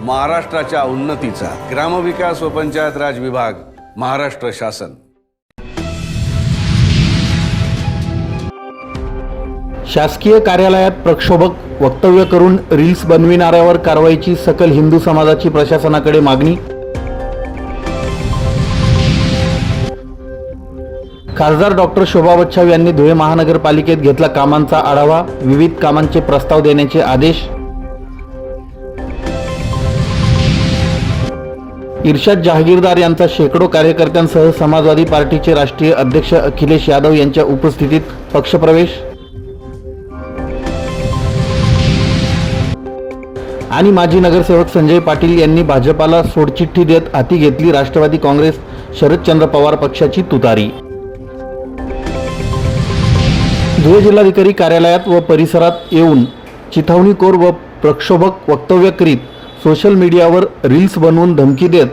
महाराष्ट्राच्या उन्नतीचा ग्रामविकास व पंचायत राज विभाग महाराष्ट्र शासन. शासकीय कार्यालयात प्रक्षोभक वक्तव्य करून रील्स बनविणाऱ्यावर कारवाईची सकल हिंदू समाजाची प्रशासनाकडे मागणी. खासदार डॉक्टर शोभा बच्छाव यांनी धुळे महानगरपालिकेत घेतला कामांचा आढावा विविध कामांचे प्रस्ताव देण्याचे आदेश. इर्शाद जहागीरदार यांचा शेकडो कार्यकर्त्यांसह समाजवादी पार्टीचे राष्ट्रीय अध्यक्ष अखिलेश यादव यांच्या उपस्थितीत पक्षप्रवेश. आणि माजी नगरसेवक संजय पाटील यांनी भाजपाला सोडचिठ्ठी देत हाती घेतली राष्ट्रवादी काँग्रेस शरदचंद्र पवार पक्षाची तुतारी. धुळे जिल्हाधिकारी कार्यालयात व परिसरात येऊन चिथावणीखोर व प्रक्षोभक वक्तव्य करीत सोशल मीडियावर रील्स बनवून धमकी देत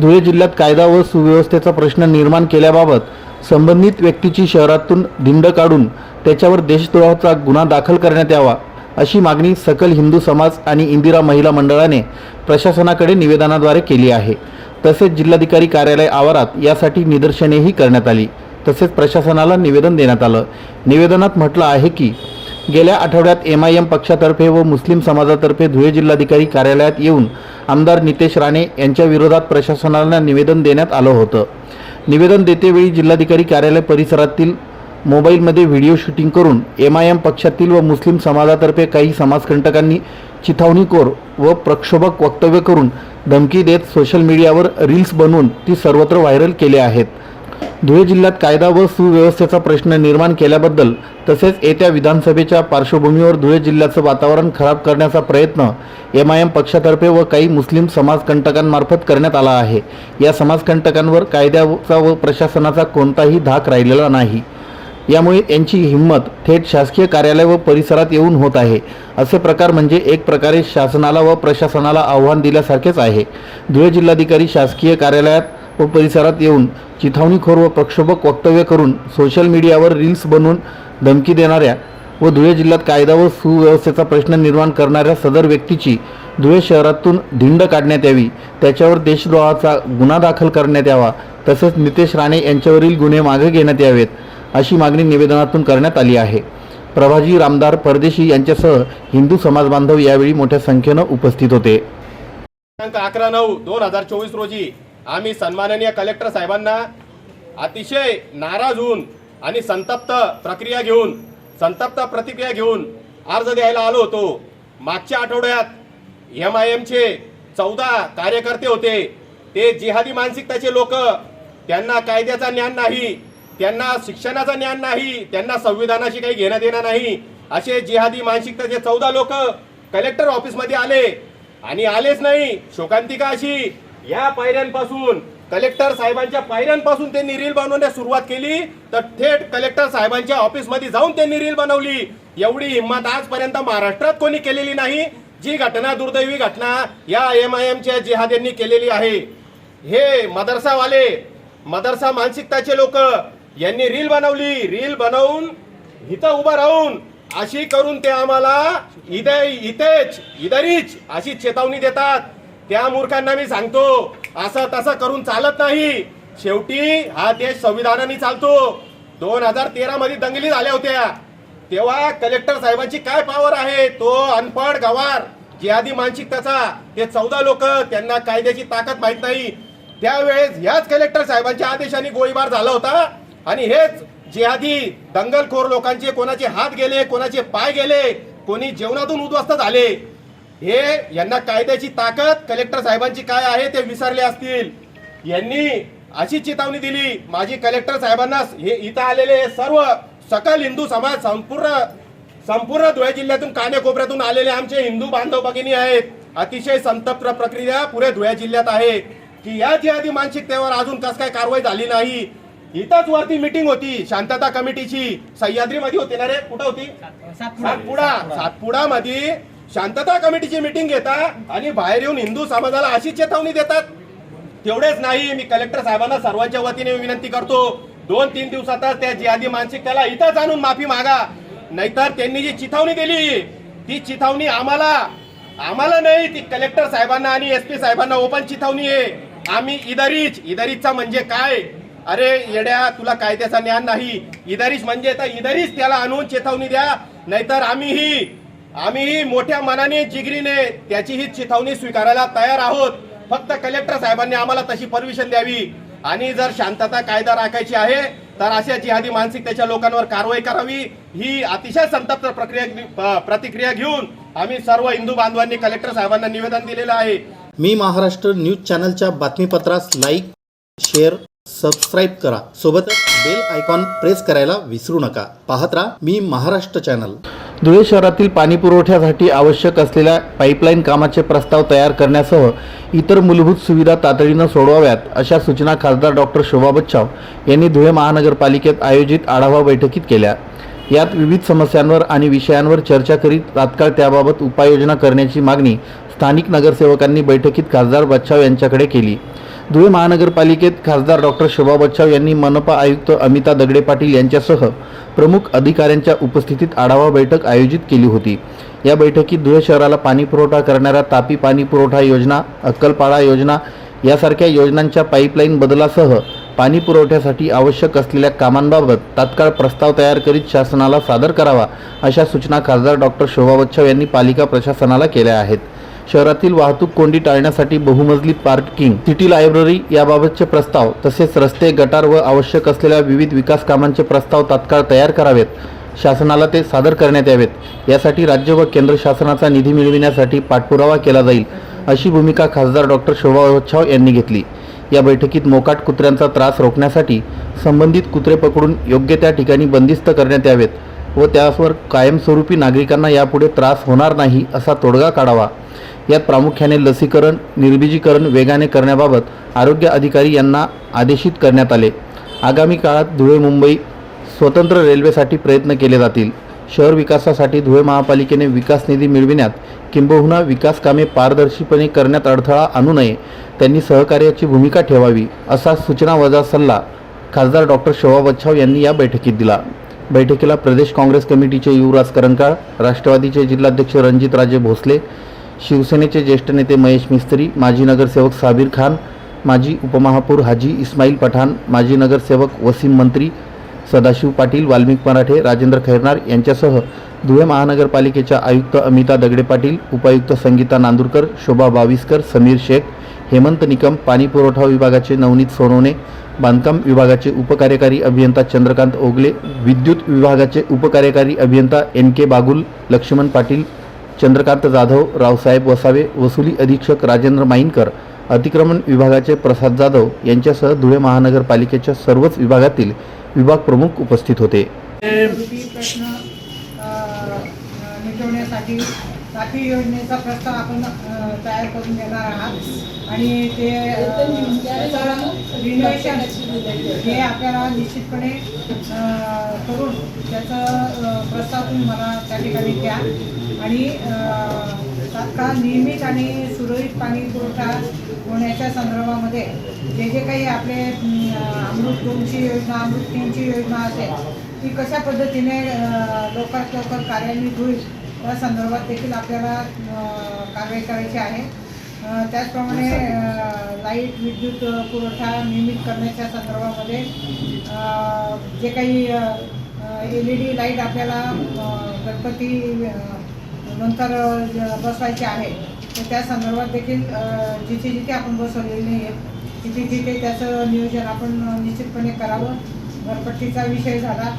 धुळे जिल्ह्यात कायदा व सुव्यवस्थेचा प्रश्न निर्माण केल्याबाबत संबंधित व्यक्तीची शहरातून धिंड काढून त्याच्यावर देशद्रोहाचा गुन्हा दाखल करण्यात यावा अशी मागणी सकल हिंदू समाज आणि इंदिरा महिला मंडळाने प्रशासनाकडे निवेदनाद्वारे केली आहे. तसेच जिल्हाधिकारी कार्यालय आवारात यासाठी निदर्शनेही करण्यात आली. तसेच प्रशासनाला निवेदन देण्यात आलं. निवेदनात म्हटलं आहे की गेल्या आठवड्यात एम आय एम पक्षातर्फे व मुस्लिम समाजातर्फे धुळे जिल्हाधिकारी कार्यालयात येऊन आमदार नितेश राणे यांच्या विरोधात प्रशासनाला निवेदन देण्यात आलं होतं. निवेदन देतेवेळी जिल्हाधिकारी कार्यालय परिसरातील मोबाईलमध्ये व्हिडिओ शूटिंग करून एम आय एम पक्षातील व मुस्लिम समाजातर्फे काही समाजकंटकांनी चिथावणीखोर व प्रक्षोभक वक्तव्य करून धमकी देत सोशल मीडियावर रील्स बनवून ती सर्वत्र व्हायरल केले आहेत. धुळे जिल्ह्यात कायदा व सुव्यवस्थेचा प्रश्न निर्माण केल्याबद्दल तसेच येत्या विधानसभेच्या पार्श्वभूमीवर धुळे जिल्ह्याचं वातावरण खराब करण्याचा प्रयत्न एम आय एम पक्षातर्फे व काही मुस्लिम समाजकंटकांमार्फत करण्यात आला आहे. या समाजकंटकांवर कायद्याचा व प्रशासनाचा कोणताही धाक राहिलेला नाही. यामुळे यांची हिंमत थेट शासकीय कार्यालय व परिसरात येऊन होत आहे. असे प्रकार म्हणजे एक प्रकारे शासनाला व प्रशासनाला आव्हान दिल्यासारखेच आहे. धुळे जिल्हाधिकारी शासकीय कार्यालयात व परिसरात येऊन चिथावणीखोर व प्रक्षोभक वक्तव्य करून सोशल मीडियावर रील्स बनवून धमकी देणाऱ्या व धुळे जिल्ह्यात कायदा व सुव्यवस्थेचा प्रश्न निर्माण करणाऱ्या सदर व्यक्तीची धुळे शहरातून धिंड काढण्यात यावी त्याच्यावर देशद्रोहाचा गुन्हा दाखल करण्यात यावा तसेच नितेश राणे यांच्यावरील गुन्हे मागे घेण्यात यावेत अशी मागणी निवेदनातून करण्यात आली आहे. प्रभाजी रामदार परदेशी यांच्यासह हिंदू समाज बांधव यावेळी मोठ्या संख्येनं उपस्थित होते. अकरा नऊ दोन हजार चोवीस रोजी आम्ही सन्माननीय कलेक्टर साहेबांना अतिशय नाराज होऊन आणि संतप्त प्रक्रिया घेऊन संतप्त प्रतिक्रिया घेऊन अर्ज द्यायला आलो होतो. मागच्या आठवड्यात एम आय एमचे चौदा कार्यकर्ते होते. ते जिहादी मानसिकताचे लोक. त्यांना कायद्याचा ज्ञान नाही त्यांना शिक्षणाचं ज्ञान नाही त्यांना संविधानाशी काही घेणं देणं नाही. असे जिहादी मानसिकतेचे चौदा लोक कलेक्टर ऑफिसमध्ये आले. आणि आलेच नाही शोकांतिका अशी. या पायऱ्यांपासून कलेक्टर साहेबांच्या पायऱ्यांपासून त्यांनी रील बनवण्यास सुरुवात केली. तर थेट कलेक्टर साहेबांच्या ऑफिसमध्ये जाऊन त्यांनी रील बनवली. एवढी हिंमत आजपर्यंत महाराष्ट्रात कोणी केलेली नाही. जी घटना दुर्दैवी घटना या एम आय एमच्या जिहाद्यांनी केलेली आहे. हे मदरसावाले मदरसा मानसिकताचे लोक यांनी रील बनवली. रील बनवून इथं उभं राहून अशी करून ते आम्हाला इथे इथेच इधरीच अशी चेतावणी देतात. त्या मूर्खांना मी सांगतो असं तसं करून चालत नाही. शेवटी हा देश संविधानाने चालतो. दोन हजार तेरा मध्ये दंगली झाल्या होत्या. तेव्हा कलेक्टर साहेबांची काय पॉवर आहे? तो अनपड गवार जिहादी मानसिकताचा. ते चौदा लोक त्यांना कायद्याची ताकद माहीत नाही. त्यावेळेस ह्याच कलेक्टर साहेबांच्या आदेशाने गोळीबार झाला होता. आणि हेच जिहादी दंगलखोर लोकांचे कोणाचे हात गेले कोणाचे पाय गेले कोणी जेवणातून उद्ध्वस्त झाले. हे यांना कायद्याची ताकद कलेक्टर साहेबांची काय आहे ते विसरले असतील. यांनी अशी चेतावणी दिली माझी कलेक्टर साहेबांना हे इथं आलेले सर्व सकल हिंदू समाज संपूर्ण संपूर्ण धुळे जिल्ह्यातून कानेकोपऱ्यातून आलेले आमचे हिंदू बांधव भगिनी आहेत. अतिशय संतप्त प्रक्रिया पुऱ्या धुळे जिल्ह्यात आहे. की या जिहादी मानसिकतेवर अजून कस काय कारवाई झाली नाही. इथंच वरती मिटिंग होती शांतता कमिटीची. सह्याद्रीमध्ये होती ना रे? कुठं होती? सातपुडा. सातपुडा. मध्ये शांतता कमिटीची मिटिंग घेता आणि बाहेर येऊन हिंदू समाजाला अशी चेतावणी देतात. तेवढेच नाही मी कलेक्टर साहेबांना सर्वांच्या वतीने विनंती करतो दोन तीन दिवसातच त्या जिहादी मानसिकतेला इथंच आणून माफी मागा. नाहीतर त्यांनी जी चिथावणी दिली ती चिथावणी आम्हाला आम्हाला नाही ती कलेक्टर साहेबांना आणि एस पी साहेबांना ओपन चिथावणी आहे. आम्ही इदरीच इदरीचा म्हणजे काय? अरे येड्या तुला कायद्याचा ज्ञान नाही. इदरीच म्हणजे तर इदरीच त्याला आणून चेतावणी द्या. नाहीतर आम्हीही आम्हीही मोठ्या मनाने जिगरीने त्याचीही चिथावणी स्वीकारायला तयार आहोत. फक्त कलेक्टर साहेबांनी आम्हाला तशी परमिशन द्यावी. आणि जर शांतता कायदा राखायची आहे तर अशा जिहादी मानसिकतेच्या लोकांवर कारवाई करावी. ही अतिशय संतप्त प्रक्रिया प्रतिक्रिया घेऊन आम्ही सर्व हिंदू बांधवांनी कलेक्टर साहेबांना निवेदन दिलेलं आहे. मी महाराष्ट्र न्यूज चॅनलच्या बातमीपत्रास लाईक शेअर सबस्क्राईब करा. सोबतच बेल आयकॉन प्रेस करायला विसरू नका. पाहत राहा मी महाराष्ट्र चॅनल धुळे शहरातील पाणी पुरवठ्यासाठी आवश्यक असलेल्या पाईपलाईन कामाचे प्रस्ताव तयार करण्यासह इतर मूलभूत सुविधा तातडीनं सोडवाव्यात अशा सूचना खासदार डॉक्टर शोभा बच्चाव यांनी धुळे महानगरपालिकेत आयोजित आढावा बैठकीत केल्या. यात विविध समस्यांवर आणि विषयांवर चर्चा करीत तात्काळ त्याबाबत उपाययोजना करण्याची मागणी स्थानिक नगरसेवकांनी बैठकीत खासदार बच्चाव यांच्याकडे केली. धुळे महानगरपालिकेत खासदार डॉक्टर शोभा बच्छाव यांनी मनपा आयुक्त अमिता दगडे पाटील यांच्यासह प्रमुख अधिकाऱ्यांच्या उपस्थितीत आढावा बैठक आयोजित केली होती. या बैठकीत धुळे शहराला पाणी पुरवठा करणाऱ्या तापी पाणी पुरवठा योजना अक्कलपाडा योजना यासारख्या योजनांच्या पाईपलाईन बदलासह पाणी पुरवठ्यासाठी आवश्यक असलेल्या कामांबाबत तात्काळ प्रस्ताव तयार करीत शासनाला सादर करावा अशा सूचना खासदार डॉक्टर शोभा बच्छाव यांनी पालिका प्रशासनाला केल्या आहेत. शहरातील वाहतूक कोंडी टाळण्यासाठी बहुमजली पार्किंग सिटी लायब्ररी याबाबतचे प्रस्ताव तसेच रस्ते गटार व आवश्यक असलेल्या विविध विकास कामांचे प्रस्ताव तात्काळ तयार करावेत शासनाला ते सादर करण्यात यावेत. यासाठी राज्य व केंद्र शासनाचा निधी मिळविण्यासाठी पाठपुरावा केला जाईल अशी भूमिका खासदार डॉक्टर शोभा वच्छाव यांनी घेतली. या बैठकीत मोकाट कुत्र्यांचा त्रास रोखण्यासाठी संबंधित कुत्रे पकडून योग्य त्या ठिकाणी बंदिस्त करण्यात यावेत व त्यावर कायमस्वरूपी नागरिकांना यापुढे त्रास होणार नाही असा तोडगा काढावा. यात प्रामुख्याने लसीकरण निर्बीजीकरण वेगाने करण्याबाबत आरोग्य अधिकारी यांना आदेशित करण्यात आले. आगामी काळात धुळे मुंबई स्वतंत्र रेल्वेसाठी प्रयत्न केले जातील. शहर विकासासाठी धुळे महापालिकेने विकास निधी मिळविण्यात किंबहुना विकास कामे पारदर्शीपणे करण्यात अडथळा आणू नये. त्यांनी सहकार्याची भूमिका ठेवावी असा सूचना वजा सल्ला खासदार डॉक्टर शोभा बच्छाव यांनी या बैठकीत दिला. बैठकीला प्रदेश काँग्रेस कमिटीचे युवराज करंकाळ राष्ट्रवादीचे जिल्हाध्यक्ष रणजितराजे भोसले शिवसेनेचे ज्येष्ठ नेते महेश मिस्त्री माजी नगरसेवक साबीर खान माजी उपमहापौर हाजी इस्माईल पठाण माजी नगरसेवक वसीम मंत्री सदाशिव पाटील वाल्मिक मराठे राजेंद्र खैरनार यांच्यासह धुळे महानगरपालिकेच्या आयुक्त अमिता दगडे पाटील उपायुक्त संगीता नांदूरकर शोभा बाविस्कर समीर शेख हेमंत निकम पाणी पुरवठा विभागाचे नवनीत सोनवणे बांधकाम विभागाचे उपकार्यकारी अभियंता चंद्रकांत ओगले विद्युत विभागाचे उपकार्यकारी अभियंता एन के बागुल लक्ष्मण पाटील चंद्रकांत जाधव रावसाहेब वसावे वसुली अधीक्षक राजेंद्र माईनकर अतिक्रमण विभागाचे प्रसाद जाधव यांच्यासह धुळे महानगरपालिकेच्या सर्वच विभागातील विभाग प्रमुख उपस्थित होते. विधी प्रश्न योजनेचा प्रस्ताव आपण तयार करून देणार आहात. आणि ते रिनोव्हेशन हे आपल्याला निश्चितपणे करून त्याचं प्रस्ताव तुम्ही मला त्या ठिकाणी द्या. आणि तात्काळ नियमित आणि सुरळीत पाणी पुरवठा होण्याच्या संदर्भामध्ये जे जे काही आपले अम, अमृत दोनची योजना अमृत तीनची योजना असेल ती कशा पद्धतीने लवकरात लवकर कार्यान्वित होईल त्या संदर्भात देखील आपल्याला कारवाई करायची आहे. त्याचप्रमाणे अ, लाइट विद्युत पुरवठा नियमित करण्याच्या संदर्भामध्ये जे काही एल ई डी लाइट आपल्याला गणपती नंतर बसवायचे आहे तर त्या संदर्भात देखील जिथे जिथे आपण बसवलेले नाही आहेत तिथे तिथे त्याचं नियोजन आपण निश्चितपणे करावं. घरपट्टीचा विषय झाला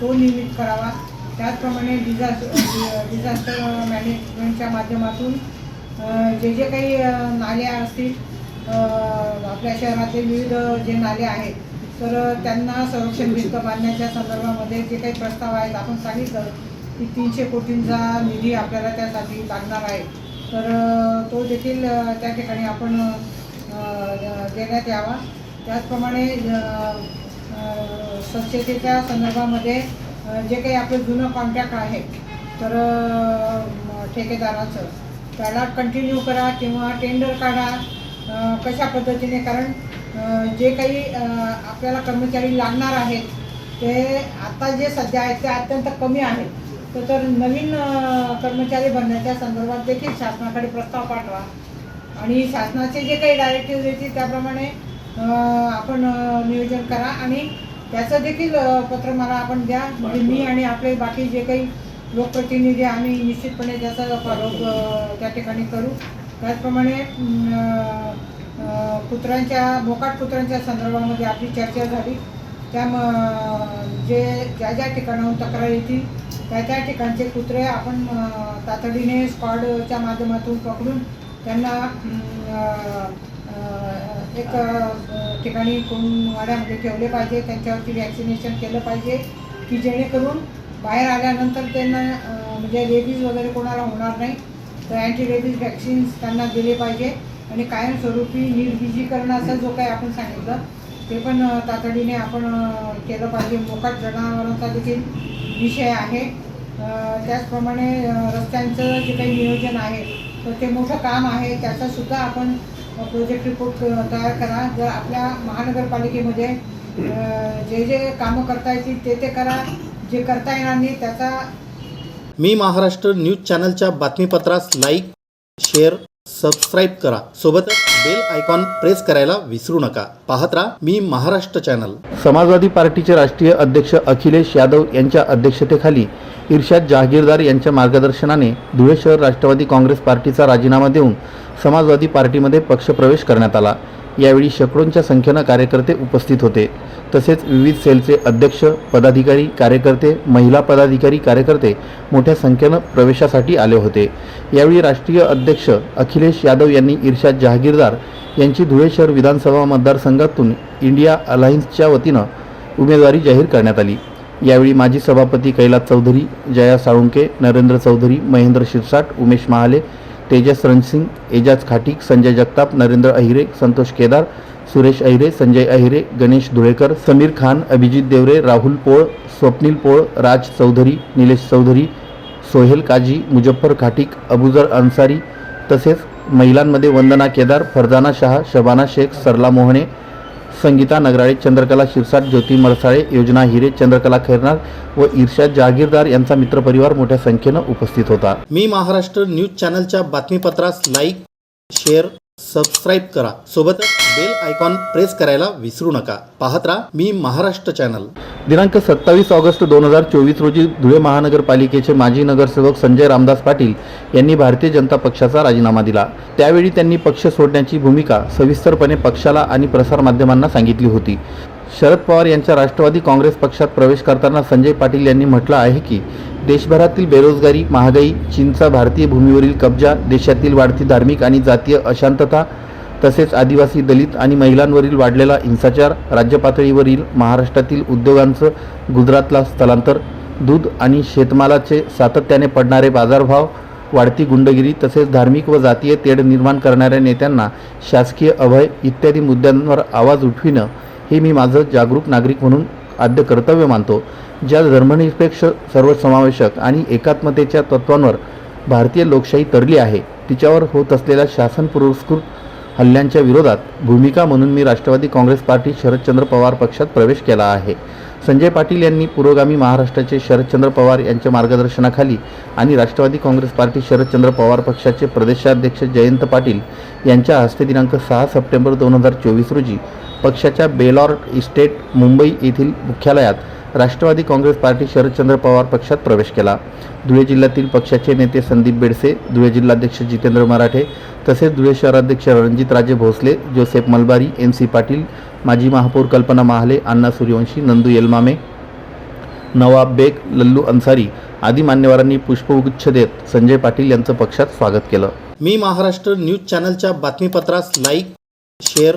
तो नियमित करावा. त्याचप्रमाणे डिझास्टर डिझास्टर मॅनेजमेंटच्या माध्यमातून जे जे काही नाल्या असतील आपल्या शहरातील विविध जे नाले आहेत तर त्यांना संरक्षण भिंत बांधण्याच्या संदर्भामध्ये जे काही प्रस्ताव आहेत आपण सांगितलं की तीनशे कोटींचा निधी आपल्याला त्यासाठी लागणार आहे. तर तो देखील त्या ठिकाणी आपण देण्यात यावा. त्याचप्रमाणे स्वच्छतेच्या संदर्भामध्ये जे काही आपलं जुनं कॉन्ट्रॅक्ट आहे तर ठेकेदाराचं त्याला कंटिन्यू करा किंवा टेंडर काढा कशा पद्धतीने? कारण जे काही आपल्याला कर्मचारी लागणार आहेत ते आता जे सध्या आहेत ते अत्यंत कमी आहेत. तर तर नवीन कर्मचारी भरण्याच्या संदर्भात देखील शासनाकडे प्रस्ताव पाठवा. आणि शासनाचे जे काही डायरेक्टिव्ह येतील त्याप्रमाणे आपण नियोजन करा. आणि त्याचं देखील पत्र मला आपण द्या. म्हणजे मी आणि आपले बाकी जे काही लोकप्रतिनिधी आम्ही निश्चितपणे त्याचा फॉलोअप त्या ठिकाणी करू. त्याचप्रमाणे कुत्र्यांच्या मोकाट कुत्र्यांच्या संदर्भामध्ये आपली चर्चा झाली. त्या म- जे ज्या ज्या ठिकाणाहून तक्रार येतील त्या त्या ठिकाणचे कुत्रे आपण तातडीने स्क्वॉडच्या माध्यमातून पकडून त्यांना एक ठिकाणी कोण वाड्यामध्ये ठेवले पाहिजे त्यांच्यावरती वॅक्सिनेशन केलं पाहिजे की जेणेकरून बाहेर आल्यानंतर त्यांना म्हणजे रेबीज वगैरे कोणाला होणार नाही तर अँटी रेबीज व्हॅक्सिन्स त्यांना दिले पाहिजे. आणि कायमस्वरूपी निर्बीजीकरणाचा जो काही आपण सांगितलं ते पण तातडीने आपण केलं पाहिजे. मोकाट जनावरांचा देखील विषय आहे. त्याचप्रमाणे रस्त्यांचं जे काही नियोजन आहे तर ते मोठं काम आहे. त्याचासुद्धा आपण प्रोजेक्ट रिपोर्ट तयार करा. जर आपल्या महानगरपालिकेमध्ये जे जे कामं करता येतील ते ते करा. जे करता येणार नाही त्याचा मी महाराष्ट्र न्यूज चॅनलच्या बातमीपत्रास लाईक शेअर सबस्क्राईब करा. सोबतच बेल आयकॉन प्रेस करायला विसरू नका. पाहत राहा मी महाराष्ट्र चॅनल समाजवादी पार्टीचे राष्ट्रीय अध्यक्ष अखिलेश यादव यांच्या अध्यक्षतेखाली इर्शाद जहागीरदार यांच्या मार्गदर्शनाने धुळे शहर राष्ट्रवादी काँग्रेस पार्टीचा राजीनामा देऊन समाजवादी पार्टीमध्ये पक्षप्रवेश करण्यात आला. यावेळी शेकडोंच्या संख्येनं कार्यकर्ते उपस्थित होते. तसेच विविध सेलचे अध्यक्ष पदाधिकारी कार्यकर्ते महिला पदाधिकारी कार्यकर्ते मोठ्या संख्येनं प्रवेशासाठी आले होते. यावेळी राष्ट्रीय अध्यक्ष अखिलेश यादव यांनी इर्शाद जहागीरदार यांची धुळे शहर विधानसभा मतदारसंघातून इंडिया अलायन्सच्या वतीनं उमेदवारी जाहीर करण्यात आली. यावेळी माजी सभापती कैलास चौधरी जया साळुंके नरेंद्र चौधरी महेंद्र शिरसाट उमेश महाले तेजस रणसिंग एजाज खाटीक संजय जगताप नरेंद्र अहिरे संतोष केदार सुरेश अहिरे संजय अहिरे गणेश धुळेकर समीर खान अभिजित देवरे राहुल पोळ स्वप्नील पोळ राज चौधरी निलेश चौधरी सोहेल काजी मुजफ्फर खाटीक अबुजर अन्सारी तसेच महिलांमध्ये वंदना केदार फरजाना शहा शबाना शेख सरला मोहणे संगीता नगराळे चंद्रकला शिरसाट ज्योती मरसाळे योजना हिरे चंद्रकला खैरनार व ईर्षा जहागीरदार यांचा मित्रपरिवार मोठ्या संख्येनं उपस्थित होता. मी महाराष्ट्र न्यूज चॅनलच्या बातमीपत्रास लाईक शेअर सबस्क्राईब करा. सोबतच बेल आयकॉन प्रेस करायला विसरू नका. पाहत राहा मी महाराष्ट्र चॅनल दिनांक सत्तावीस ऑगस्ट दोन हजार चोवीस रोजी धुळे महानगरपालिकेचे माजी नगरसेवक संजय रामदास पाटील यांनी भारतीय जनता पक्षाचा राजीनामा दिला. त्यावेळी त्यांनी पक्ष सोडण्याची भूमिका सविस्तरपणे पक्षाला आणि प्रसारमाध्यमांना सांगितली होती. शरद पवार यांच्या राष्ट्रवादी काँग्रेस पक्षात प्रवेश करताना संजय पाटील यांनी म्हटलं आहे की देशभरातील बेरोजगारी महागाई चीनचा भारतीय भूमीवरील कब्जा देशातील वाढती धार्मिक आणि जातीय अशांतता तसेच आदिवासी दलित आणि महिलांवरील वाढलेला हिंसाचार राज्यपातळीवरील महाराष्ट्रातील उद्योगांचं गुजरातला स्थलांतर दूध आणि शेतमालाचे सातत्याने पडणारे बाजारभाव वाढती गुंडगिरी तसेच धार्मिक व जातीय तेढ निर्माण करणाऱ्या नेत्यांना शासकीय अभय इत्यादी मुद्द्यांवर आवाज उठविणं हे मी माझं जागरूक नागरिक म्हणून आद्य कर्तव्य मानतो. ज्या धर्मनिरपेक्ष सर्वसमावेशक आणि एकात्मतेच्या तत्वांवर भारतीय लोकशाही तरली आहे तिच्यावर होत असलेल्या शासन पुरस्कृत हल्ल्यांच्या विरोधात भूमिका म्हणून मी राष्ट्रवादी काँग्रेस पार्टी शरदचंद्र पवार पक्षात प्रवेश केला आहे. संजय पाटील यांनी पुरोगामी महाराष्ट्राचे शरदचंद्र पवार यांच्या मार्गदर्शनाखाली आणि राष्ट्रवादी काँग्रेस पार्टी शरदचंद्र पवार पक्षाचे प्रदेशाध्यक्ष जयंत पाटील यांच्या हस्ते दिनांक सहा सप्टेंबर दोन हजार चोवीस रोजी पक्षाच्या बेलॉर्ड इस्टेट मुंबई येथील मुख्यालयात राष्ट्रवादी काँग्रेस पार्टी शरदचंद्र पवार पक्षात प्रवेश केला. धुळे जिल्ह्यातील पक्षाचे नेते संदीप बेडसे धुळे जिल्हाध्यक्ष जितेंद्र मराठे तसेच धुळे शहराध्यक्ष Ranjitraje Bhosale Joseph Malbari M C Patil माजी महापौर कल्पना महाले अण्णा सूर्यवंशी नंदू येलमामे नवाब बेग लल्लू अन्सारी आदी मान्यवरांनी पुष्पगुच्छ देत संजय पाटील यांचं पक्षात स्वागत केलं. मी महाराष्ट्र न्यूज चॅनलच्या बातमीपत्रास लाईक शेअर